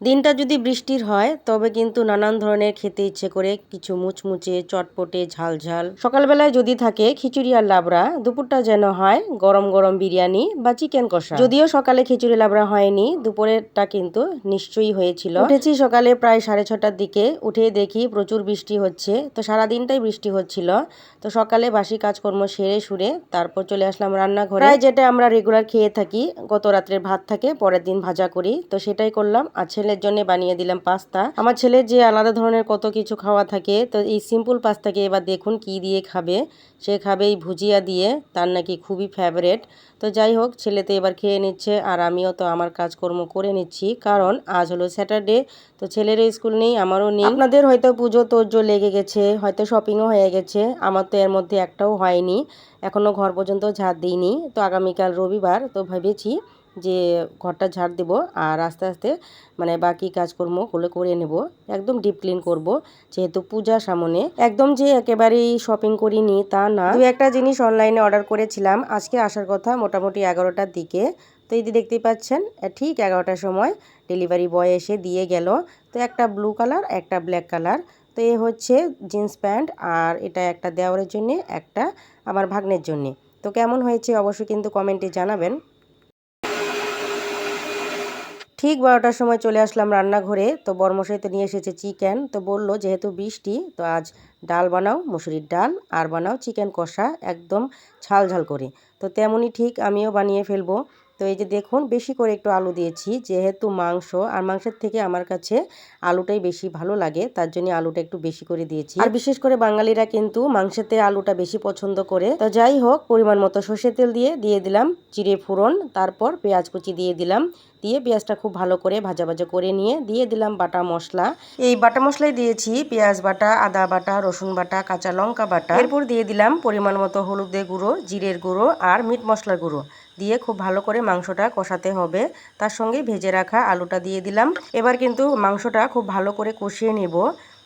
দিনটা যদি বৃষ্টির হয়, তবে কিন্তু নানান ধরনের খেতে ইচ্ছে করে কিছু মুচমুচে, চটপটে, ঝালঝাল। সকালবেলায় যদি থাকে খিচুড়ি আর লাবড়া, দুপুরটা যেন হয় গরম গরম বিরিয়ানি বা চিকেন কষা। যদিও সকালে খিচুড়ি লাবড়া হয়নি, দুপুরেরটা কিন্তু নিশ্চয়ই হয়েছিল। উঠেছি সকালে প্রায় সাড়ে ছটার দিকে, উঠে দেখি প্রচুর বৃষ্টি হচ্ছে। তো সারা দিনটাই বৃষ্টি হচ্ছিল। তো সকালে বাসি কাজকর্ম সেরে সুরে তারপর চলে আসলাম রান্নাঘরে। যেটা আমরা রেগুলার খেয়ে থাকি, গত রাত্রের ভাত থাকে, পরের দিন ভাজা করি। তো সেটাই করলাম আর ছেলের জন্য বানিয়ে দিলাম পাস্তা। আমার ছেলের যে আলাদা ধরনের কত কিছু খাওয়া থাকে, তো এই সিম্পল পাস্তাকে এবার দেখুন কি দিয়ে খাবে। সে খাবে এই ভুজিয়া দিয়ে, তার নাকি খুবই ফেভারেট তো যাই হোক, ছেলে তো এবার খেয়ে নিচ্ছে, আর আমিও তো আমার কাজকর্ম করে নিচ্ছি, কারণ আজ হলো স্যাটারডে তো ছেলেরও স্কুল নেই, আমারও নেই। আপনাদের হয়তো পুজো তোর্য লেগে গেছে, হয়তো শপিংও হয়ে গেছে, আমার তো এর মধ্যে একটাও হয়নি এখনও ঘর পর্যন্ত ঝাড় দিইনি। তো আগামীকাল রবিবার, তো ভেবেছি যে ঘরটা ঝাড় দেব আর আস্তে আস্তে মানে বাকি কাজকর্মগুলো করে নেব। একদম ডিপ ক্লিন করব, যেহেতু পূজা সামনে। একদম যে একেবারেই শপিং করিনি তা না। দু একটা জিনিস অনলাইনে অর্ডার করেছিলাম। আজকে আসার কথা মোটামুটি এগারোটার দিকে। তো এই দেখতেই পাচ্ছেন ঠিক এগারোটার সময় ডেলিভারি বয় এসে দিয়ে গেল। তো একটা ব্লু কালার একটা ব্ল্যাক কালার তো এ হচ্ছে জিন্স প্যান্ট আর এটা একটা দেওয়ারের জন্যে, একটা আমার ভাগ্নের জন্যে। তো কেমন হয়েছে অবশ্যই কিন্তু কমেন্টে জানাবেন। ঠিক বারোটার সময় চলে আসলাম রান্নাঘরে। তো বর্মশাই তো নিয়ে এসেছে চিকেন। তো বলল, যেহেতু বৃষ্টি, তো আজ ডাল বানাও, মুসুরির ডাল, আর বানাও চিকেন কষা, একদম ঝাল ঝাল করে। তো তেমনই ঠিক আমিও বানিয়ে ফেলব। তো এই যে দেখুন, বেশি করে একটু আলু দিয়েছি। যেহেতু মাংস, আর মাংসের থেকে আমার কাছে আলুটাই বেশি ভালো লাগে, তার জন্য আলুটা একটু বেশি করে দিয়েছি। আর বিশেষ করে বাঙালিরা কিন্তু মাংসেতে আলুটা বেশি পছন্দ করে। তো যাই হোক, পরিমাণ মতো সর্ষের তেল দিয়ে দিয়ে দিলাম চিড়ে ফোড়ন, তারপর পেঁয়াজ কুচি দিয়ে দিলাম। দিয়ে পেঁয়াজটা খুব ভালো করে ভাজা ভাজা করে নিয়ে, দিয়ে দিলাম বাটা মশলা। এই বাটা মশলাই দিয়েছি, পেঁয়াজ বাটা, আদা বাটা, রসুন বাটা, কাঁচা লঙ্কা বাটা। এরপর দিয়ে দিলাম পরিমাণ মতো হলুদের গুঁড়ো, জিরের গুঁড়ো, আর মিট মশলার গুঁড়ো। দিয়ে খুব ভালো করে মাংসটা কষাতে হবে। তার সঙ্গে ভেজে রাখা আলুটা দিয়ে দিলাম। এবার কিন্তু মাংসটা খুব ভালো করে কষিয়ে নেব।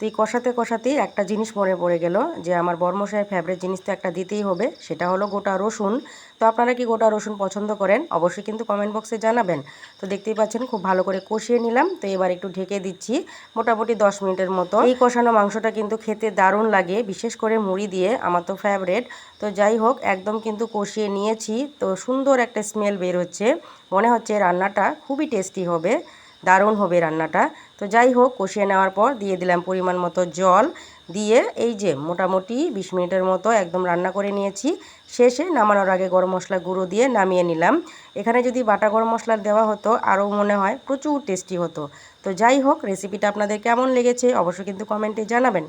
তো এই কষাতে কষাতেই একটা জিনিস মনে পড়ে গেল যে আমার বর্মশায়ের ফেভারিট জিনিস তো একটা দিতেই হবে, সেটা হলো গোটা রসুন। তো আপনারা কি গোটা রসুন পছন্দ করেন? অবশ্যই কিন্তু কমেন্ট বক্সে জানাবেন। তো দেখতেই পাচ্ছেন, খুব ভালো করে কষিয়ে নিলাম। তো এবার একটু ঢেকে দিচ্ছি, মোটামুটি দশ মিনিটের মতো। এই কষানো মাংসটা কিন্তু খেতে দারুণ লাগে, বিশেষ করে মুড়ি দিয়ে, আমার তো ফেভারেট তো যাই হোক, একদম কিন্তু কষিয়ে নিয়েছি। তো সুন্দর একটা স্মেল বের হচ্ছে মনে হচ্ছে রান্নাটা খুবই টেস্টি হবে। দারুণ হবে রান্নাটা। তো যাই হোক, কষিয়ে নেওয়ার পর দিয়ে দিলাম পরিমাণ মতো জল। দিয়ে এই যে মোটামুটি বিশ মিনিটের মতো একদম রান্না করে নিয়েছি। শেষে নামানোর আগে গরম মশলা গুঁড়ো দিয়ে নামিয়ে নিলাম। এখানে যদি বাটা গরম মশলা দেওয়া হতো, আরও মনে হয় প্রচুর টেস্টি হতো। তো যাই হোক রেসিপিটা আপনাদের কেমন লেগেছে অবশ্যই কিন্তু কমেন্টে জানাবেন।